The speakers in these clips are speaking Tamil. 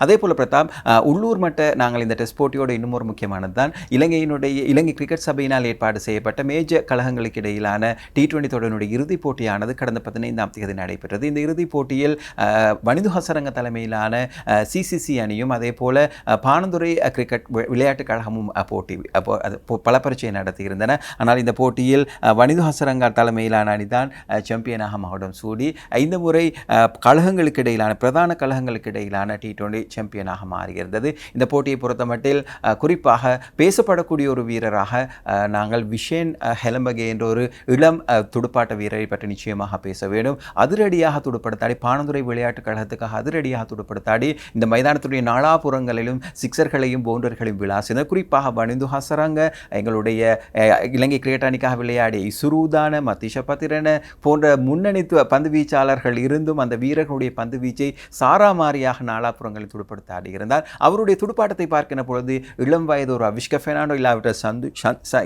அதே போல் பிரதாப் உள்ளூர் மட்ட நாங்கள் இந்த டெஸ்ட் போட்டியோட இன்னும் ஒரு முக்கியமானது தான் இலங்கையினுடைய இலங்கை கிரிக்கெட் சபையினால் ஏற்பாடு செய்யப்பட்ட மேஜர் கழகங்களுக்கு இடையிலான டி டுவெண்டி தொடரினுடைய இறுதிப் போட்டியானது கடந்த பதினைந்தாம் தேதி நடைபெற்றது. இந்த இறுதிப் போட்டியில் வனிது ஹசரங்க தலைமையிலான சிசிசி அணியும் அதே போல் அஹ், பானந்துறை கிரிக்கெட் வி- விளையாட்டுக் கழகமும் போட்டி அது பல பரீட்சை நடத்தியிருந்தன ஆனால் இந்த போட்டியில் வனிது ஹசரங்க தலைமையிலான அணிதான் சாம்பியனாக மகுடம் சூடி இந்த முறை கழகங்களுக்கு இடையிலான பிரதான கழகங்களுக்கு இடையிலான டி டுவெண்டி சாம்பியனாக மாறியிருந்தது. இந்த போட்டியை பொறுத்தமட்டில் குறிப்பாக பேசப்படக்கூடிய ஒரு வீரராக நாங்கள் விஷேன் ஹெலம்பகே என்ற ஒரு இளம் துடுப்பாட்ட வீரரை பற்றி நிச்சயமாக பேச வேண்டும். அதிரடியாக துடுப்படுத்தாடி பானந்துரை விளையாட்டுக் கழகத்துக்காக அதிரடியாக துடுப்படுத்தாடி இந்த மைதானத்துடைய நாலாபுறங்களிலும் சிக்சர்களையும் பவுண்டர்களையும் விளாசினர் குறிப்பாக வனிந்து ஹசரங்க எங்களுடைய இலங்கை கிரிக்கெட் அணிக்காக விளையாடிய இசுரூதான மத்திஷ பத்திரன போன்ற முன்னணி பந்து வீச்சாளர்கள் இருந்தும் அந்த வீரர்களுடைய பந்து வீச்சை சாராமாரியாக நாலாபுறங்களில் துடுப்படுத்த ஆடியிருந்தார் அவருடைய துடுப்பாட்டத்தை பார்க்கிற பொழுது இளம் வயது ஒரு அவிஷ்க ஃபெர்னாண்டோ இல்லாவிட்டால் சந்து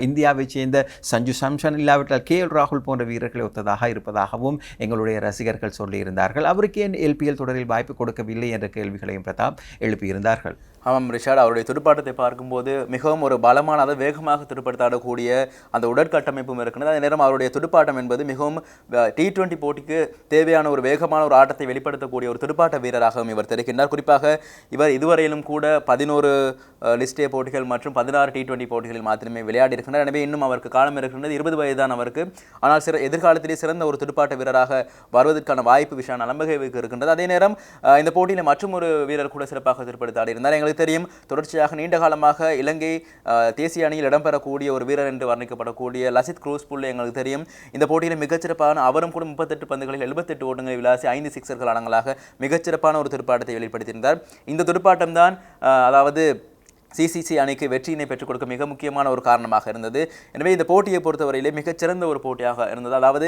இந்தியாவைச் சேர்ந்த சஞ்சு சாம்சன் இல்லாவிட்டால் கே எல் ராகுல் போன்ற வீரர்களை ஒத்ததாக இருப்பதாகவும் எங்களுடைய ரசிகர்கள் சொல்லியிருந்தார்கள். அவருக்கு ஏன் எல்பிஎல் தொடரில் வாய்ப்பு கொடுக்கவில்லை என்ற கேள்விகளையும் பிரதாப் எழுப்பியிருந்தார்கள். ஆமாம் ரிஷாட் அவருடைய துடுப்பாட்டத்தை பார்க்கும்போது மிகவும் ஒரு பலமான அதாவது வேகமாக துடுப்படுத்தாடக்கூடிய அந்த உடற்கட்டமைப்பும் இருக்கிறது அதே நேரம் அவருடைய துடுப்பாட்டம் என்பது மிகவும் டி டுவெண்ட்டி போட்டிக்கு தேவையான ஒரு வேகமான ஒரு ஆட்டத்தை வெளிப்படுத்தக்கூடிய ஒரு துடுப்பாட்ட வீரராகவும் இவர் தெரிகின்றார். குறிப்பாக இவர் இதுவரையிலும் கூட பதினோரு லிஸ்டே போட்டிகள் மற்றும் பதினாறு டி டுவெண்ட்டி போட்டிகளில் மாத்திரமே விளையாடி இருக்கின்றார். எனவே இன்னும் அவருக்கு காலம் இருக்கின்றது. இருபது வயதுதான் அவருக்கு. ஆனால் சிற எதிர்காலத்திலே சிறந்த ஒரு துடுப்பாட்ட வீரராக வருவதற்கான வாய்ப்பு விஷயம் நலம்பகைவுக்கு இருக்கின்றது அதே நேரம் இந்த போட்டியில் மற்றும் ஒரு வீரர் கூட சிறப்பாக துடுப்படுத்தாடி இருந்தார் எங்களுக்கு தெரியும். தொடர்ச்சியாக நீண்ட காலமாக இலங்கை தேசிய அணியில் இடம்பெறக்கூடிய ஒரு வீரர் என்று வர்ணிக்கப்படக்கூடிய லசித் குரூஸ் புல் எங்களுக்கு தெரியும். இந்த போட்டியில் மிகச்சிறப்பான அவரும் கூட முப்பத்தெட்டு பந்துகளில் எழுபத்தெட்டு ஓட்டங்களை விளாசி ஐந்து சிக்ஸர்கள் அடங்கலாக மிகச்சிறப்பான ஒரு துடுப்பாட்டத்தை வெளிப்படுத்தியிருந்தார். இந்த துடுப்பாட்டம் தான் அதாவது சிசிசி அணிக்கு வெற்றியினை பெற்றுக் கொடுக்க மிக முக்கியமான ஒரு காரணமாக இருந்தது. எனவே இந்த போட்டியை பொறுத்தவரையிலே மிகச்சிறந்த ஒரு போட்டியாக இருந்தது. அதாவது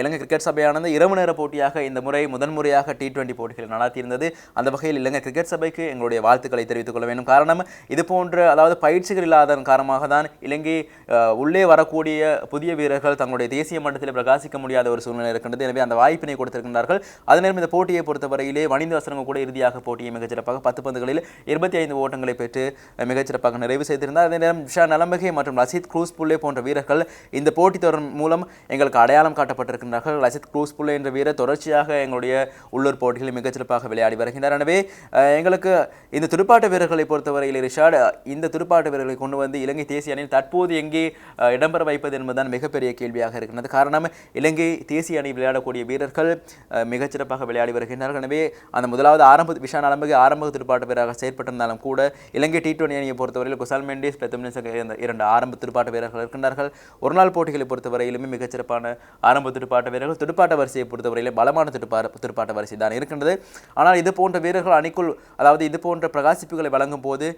இலங்கை கிரிக்கெட் சபையானது இரவு நேர போட்டியாக இந்த முறை முதன்முறையாக டி டுவெண்டி போட்டிகள் நடத்தியிருந்தது. அந்த வகையில் இலங்கை கிரிக்கெட் சபைக்கு எங்களுடைய வாழ்த்துக்களை தெரிவித்துக் கொள்ள வேண்டும். காரணம் இது போன்ற அதாவது பயிற்சிகள் இல்லாதன் காரணமாக தான் இலங்கை உள்ளே வரக்கூடிய புதிய வீரர்கள் தங்களுடைய தேசிய மட்டத்தில் பிரகாசிக்க முடியாத ஒரு சூழ்நிலை இருக்கின்றது. எனவே அந்த வாய்ப்பினை கொடுத்திருக்கின்றார்கள். அதே நேரம் இந்த போட்டியை பொறுத்தவரையிலே வணிந்த வசனங்கள் கூட இறுதியாக போட்டியை மிகச்சிறப்பாக பத்து பந்துகளில் இருபத்தி ஐந்து ஓட்டங்களை பெற்று மிகச்சிறப்பாக நிறைவு செய்திருந்தார். அதே நேரம் விஷா நலம்பகை மற்றும் லசித் க்ரூஸ் புல்லே போன்ற வீரர்கள் இந்த போட்டித் தொடர் மூலம் எங்களுக்கு அடையாளம் காட்டப்பட்டிருக்கின்றார்கள். லசித் க்ரூஸ் புல்லே என்ற வீரர் தொடர்ச்சியாக எங்களுடைய உள்ளூர் போட்டிகளில் மிகச்சிறப்பாக விளையாடி வருகின்றார். எனவே எங்களுக்கு இந்த துடுப்பாட்ட வீரர்களை பொறுத்தவரையில் ரிஷாட் இந்த துடுப்பாட்ட வீரர்களை கொண்டு வந்து இலங்கை தேசிய அணியில் தற்போது எங்கே இடம்பெற வைப்பது என்பதுதான் மிகப்பெரிய கேள்வியாக இருக்கின்றது. காரணம் இலங்கை தேசிய அணி விளையாடக்கூடிய வீரர்கள் மிகச்சிறப்பாக விளையாடி வருகின்றார்கள். எனவே அந்த முதலாவது ஆரம்ப விஷான் அலம்பகு ஆரம்ப துடுப்பாட்ட வீரராக செயற்பட்டிருந்தாலும் கூட இலங்கை டி டுவெண்டி அணியை பொறுத்தவரையில் குசால் மெண்டிஸ் பெத்தமினிஸ் இரண்டு ஆரம்ப துடுப்பாட்ட வீரர்கள் இருக்கின்றார்கள். ஒரு நாள் போட்டிகளை பொறுத்தவரையிலுமே மிகச்சிறப்பான ஆரம்ப துடுப்பாட்ட வீரர்கள். துடுப்பாட்ட வரிசையை பொறுத்தவரையிலும் பலமான துடுப்பாட்ட துடுப்பாட்ட வரிசை தான் இருக்கின்றது. ஆனால் இது போன்ற வீரர்கள் அணிக்குள் அதாவது இது போன்ற பிரகாசிப்புகளை வழங்கும் போது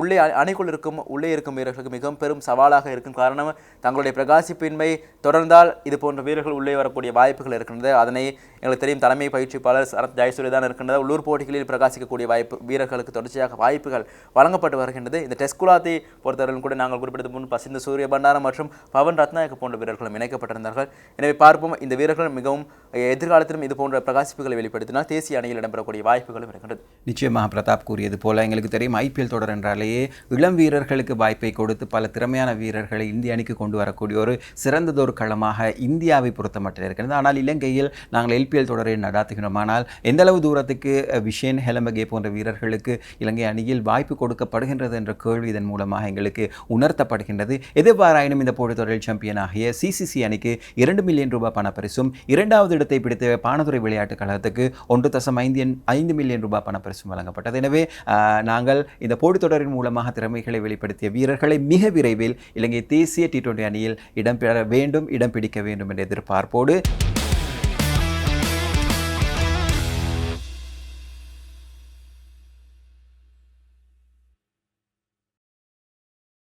உள்ளே அணிக்குள் இருக்கும் உள்ளே இருக்கும் வீரர்களுக்கு மிகவும் பெரும் சவாலாக இருக்கும் காரணம் தங்களுடைய பிரகாசிப்பின்மை. தொடர்ந்தால் இது போன்ற வீரர்கள் உள்ளே வரக்கூடிய வாய்ப்புகள் இருக்கின்றது. அதனை எங்களுக்கு தெரியும் தலைமை பயிற்சிப்பாளர் சரத் ஜெயசூரிய தான் இருக்கின்றது உள்ளூர் போட்டிகளில் பிரகாசிக்கக்கூடிய வாய்ப்பு வீரர்களுக்கு தொடர்ச்சியாக வாய்ப்புகள் வழங்கப்பட்டு வருகின்றது. இந்த டெஸ்ட் குலாத்தை பொறுத்தவரையிலும் கூட நாங்கள் குறிப்பிட்டது முன் பசிந்த சூரிய பண்டாரம் மற்றும் பவன் ரத்நாயக்க போன்ற வீரர்களும் இணைக்கப்பட்டிருந்தார்கள். எனவே பார்ப்போம் இந்த வீரர்கள் மிகவும் எதிர்காலத்திலும் இது போன்ற பிரகாசிப்புகளை வெளிப்படுத்தினால் தேசிய அணியில் இடம்பெறக்கூடிய வாய்ப்புகளும் இருக்கின்றது. நிச்சயமாக பிரதாப் கூறியது போல எங்களுக்கு தெரியும் ஐபிஎல் தொடர் என்றாலேயே இளம் வீரர்களுக்கு வாய்ப்பை கொடுத்து பல திறமையான வீரர்களை இந்திய அணிக்கு கொண்டு வரக்கூடிய ஒரு சிறந்ததொரு களமாக இந்தியாவை பொறுத்த மட்டும் இருக்கிறது. ஆனால் இலங்கையில் நாங்கள் எல்பிஎல் தொடரை நடாத்துகிறோம். ஆனால் எந்தளவு தூரத்துக்கு விஷேன் ஹெலமகே போன்ற வீரர்களுக்கு இலங்கை அணியில் வாய்ப்பு கொடுக்க கொடுக்கப்படுகின்றது என்ற கேள்வி இதன் மூலமாக எங்களுக்கு உணர்த்தப்படுகின்றது. எதிர்பாராயினும் இந்த போட்டித் தொடரில் சாம்பியன் ஆகிய சிசிசி அணிக்கு இரண்டு மில்லியன் ரூபாய் பணப்பரிசும் இரண்டாவது இடத்தை பிடித்த பானதுரை விளையாட்டுக் கழகத்துக்கு ஒன்று தசம் ஐந்து ஐந்து மில்லியன் ரூபாய் பணப்பரிசும் வழங்கப்பட்டது. எனவே நாங்கள் இந்த போட்டித் தொடரின் மூலமாக திறமைகளை வெளிப்படுத்திய வீரர்களை மிக விரைவில் இலங்கை தேசிய டி டுவெண்டி அணியில் இடம்பெற வேண்டும் இடம் பிடிக்க வேண்டும் என்ற எதிர்பார்ப்போடு